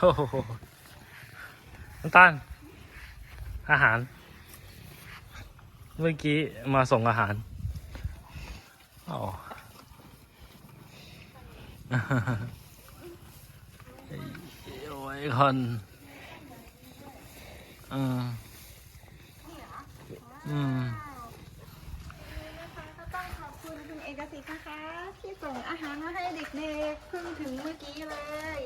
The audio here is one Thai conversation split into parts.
โอ้โหน้ำตาลอาหาร เมื่อกี้มาส่งอาหารอ๋อโอ้ยคนอืมอืมนองขอบคุณคุณเอกสิทธิ์นะคะ ที่ส่งอาหารมาให้เด็กๆเพิ่งถึงเมื่อกี้เลย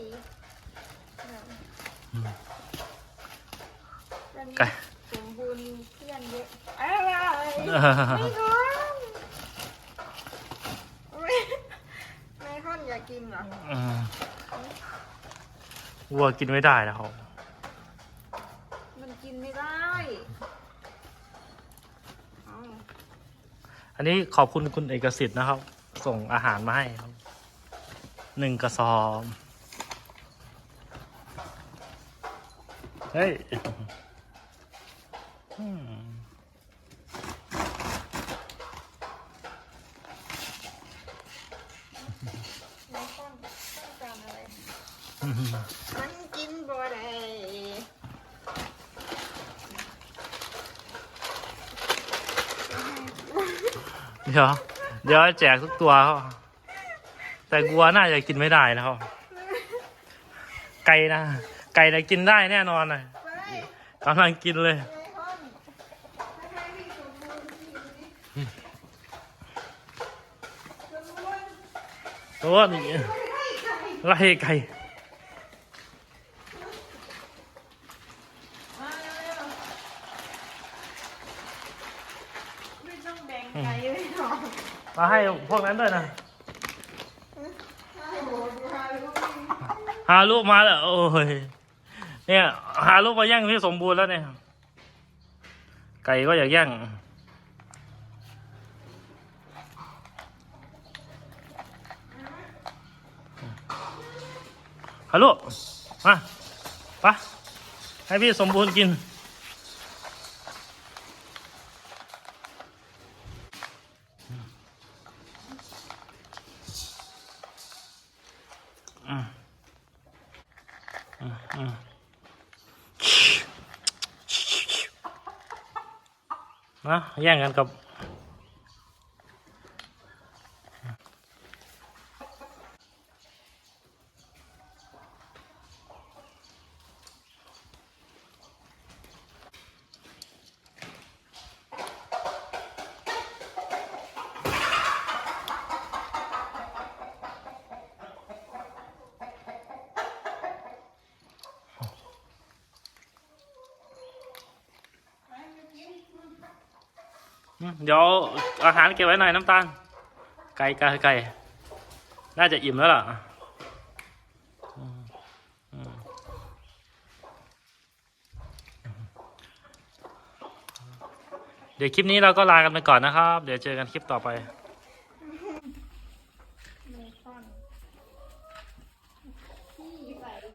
ไก่สมบูรณ์เพื่อนเยอะอะไรไม่ทอนไม่ไม่ทอนอยากกินเหรออืมวัวกินไม่ได้แล้วครับ มันกินไม่ได้เอาอันนี้ขอบคุณคุณเอกสิทธิ์นะครับ ส่งอาหารมาให้ครับหนึ่งกระสอบ เฮ้ยมไม่ทอนต้องการอะไร มันกินบ่ได้เดี๋ยวเดี๋ยวแจกทุกตัวครับแต่วัวน่าจะกินไม่ได้นะครับ ไก่นะ ไก่น่ะกินได้แน่นอนเลยไปกำลังกินเลยไม่ทอนให้พี่สมบูรณ์กินดิสมบูรณ์เพราะว่านี่ให้ไก่ไล่ไก่มาเร็วๆไม่ต้องแบ่งไก่ไม่หรอกมาให้พวกนั้นด้วยนะให้โหดดูให้ลูกหาลูกมาแล้วโอ้ย เนี่ย หาลูกมาแย่งพี่สมบูรณ์แล้วเนี่ย ไก่ก็อยากแย่งฮัลโหลมาไปะให้พี่สมบูรณ์กิน อืมอืมอืม นะแย่งกันกับ เดี๋ยวอาหารเก็บไว้หน่อยน้ำตาล ไก่ไก่ไก่ น่าจะอิ่มแล้วล่ะเดี๋ยวคลิปนี้เราก็ลากันไปก่อนนะครับ เดี๋ยวเจอกันคลิปต่อไป